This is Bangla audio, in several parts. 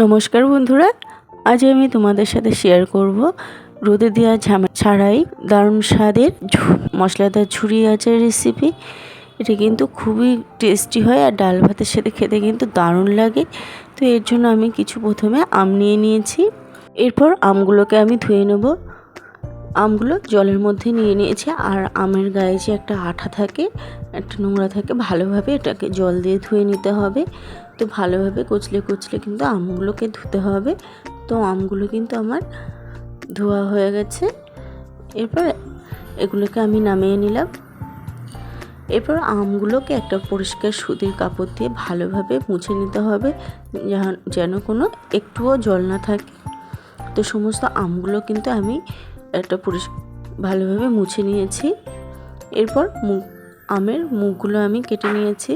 নমস্কার বন্ধুরা, আজ আমি তোমাদের সাথে শেয়ার করব রোদে দেওয়া ঝামা, ছাড়াই দারুণ স্বাদের মশলাদার ঝুরি আচার রেসিপি এটা কিন্তু খুবই টেস্টি হয় আর ডাল ভাতের সাথে খেতে কিন্তু দারুণ লাগে। তো এর জন্য আমি কিছু প্রথমে আম নিয়ে নিয়েছি। এরপর আমগুলোকে আমি ধুয়ে নেব। আমগুলো জলের মধ্যে নিয়ে নিয়েছি আর আমের গায়ে যে একটা আঠা থাকে, একটা নোংরা থাকে, ভালোভাবে এটাকে জল দিয়ে ধুয়ে নিতে হবে। তো ভালোভাবে কুচলে কুচলে কিন্তু আমগুলোকে ধুতে হবে। তো আমগুলো কিন্তু আমার ধোয়া হয়ে গেছে। এরপর এগুলোকে আমি নামিয়ে নিলাম। এরপর আমগুলোকে একটা পরিষ্কার সুতির কাপড় দিয়ে ভালোভাবে মুছে নিতে হবে, যেন- যেন কোনো একটুও জল না থাকে। তো সমস্ত আমগুলো কিন্তু আমি একটা পুরো ভালোভাবে মুছে নিয়েছি। এরপর মুখ আমের মুখগুলো আমি কেটে নিয়েছি।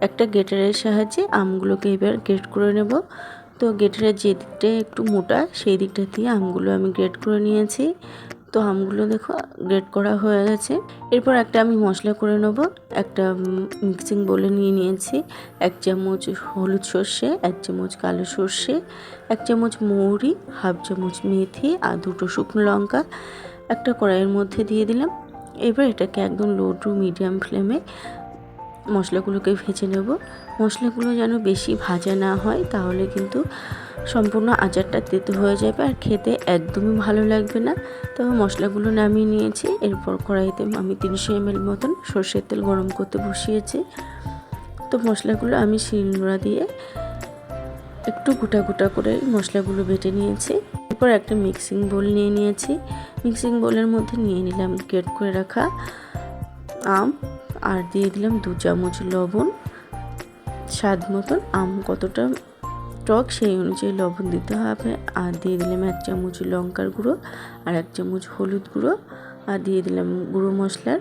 একটা গেটারের সাহায্যে আমগুলোকে এবার গ্রেট করে নেব। তো গেটারের যে দিকটা একটু মোটা, সেই দিকটা দিয়ে আমগুলো আমি গ্রেট করে নিয়েছি। তো আমগুলো দেখো, গ্রেট করা হয়ে গেছে। এরপর একটা আমি মশলা করে নেব। একটা মিক্সিং বলে নিয়ে নিয়েছি। এক চামচ হলুদ সর্ষে, এক চামচ কালো সর্ষে, এক চামচ মৌরি, হাফ চামচ মেথি আর দুটো শুকনো লঙ্কা। একটা কড়াইয়ের মধ্যে দিয়ে দিলাম। এবার এটাকে একদম লো টু মিডিয়াম ফ্লেমে মশলাগুলোকে ভেজে নেব। মশলাগুলো যেন বেশি ভাজা না হয়, তাহলে কিন্তু সম্পূর্ণ আচারটা তেতো হয়ে যাবে আর খেতে একদমই ভালো লাগবে না। তবে মশলাগুলো নামিয়ে নিয়েছি। এরপর কড়াইতে আমি তিনশো এমএল মতন সর্ষের তেল গরম করতে বসিয়েছি। তো মশলাগুলো আমি শিলনোড়া দিয়ে একটু গোটা গোটা করে মশলাগুলো বেটে নিয়েছি। এরপর একটা মিক্সিং বোল নিয়ে নিয়েছি। মিক্সিং বোলের মধ্যে নিয়ে নিলাম গ্রেট করে রাখা আম আর দিয়ে দিলাম দু চামচ লবণ। স্বাদ মতন আম কতটা টক সেই অনুযায়ী লবণ দিতে হবে। আর দিয়ে দিলাম এক চামচ লঙ্কার গুঁড়ো আর এক চামচ হলুদ গুঁড়ো। আর দিয়ে দিলাম গুঁড়ো মশলার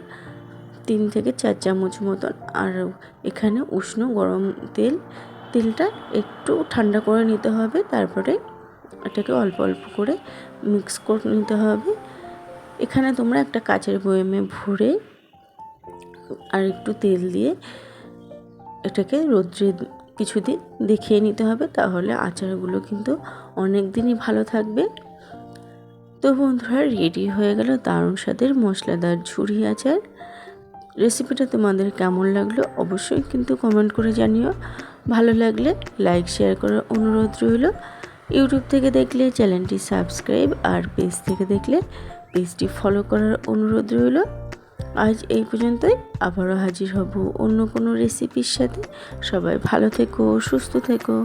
তিন থেকে চার চামচ মতন। আর এখানে উষ্ণ গরম তেল, তেলটা একটু ঠান্ডা করে নিতে হবে। তারপরে এটাকে অল্প অল্প করে মিক্স করে নিতে হবে। এখানে তোমরা একটা কাচের বয়ামে ভরে আর একটু তেল দিয়ে এটাকে রোদ্রে কিছুদিন দেখিয়ে নিতে হবে, তাহলে আচারগুলো কিন্তু অনেক দিনই ভালো থাকবে। তো বন্ধুরা রেডি হয়ে গেল দারুণ স্বাদের মশলাদার ঝুড়ি আচার। রেসিপিটা তোমাদের কেমন লাগল অবশ্যই কিন্তু কমেন্ট করে জানিও। ভালো লাগলে লাইক শেয়ার করার অনুরোধ রইল। ইউটিউব থেকে দেখলে চ্যানেলটি সাবস্ক্রাইব আর পেজ থেকে দেখলে পেজটি ফলো করার অনুরোধ রইল। আজ এই পর্যন্তই। আবারও হাজির হব অন্য কোনো রেসিপির সাথে। সবাই ভালো থেকো, সুস্থ থেকো।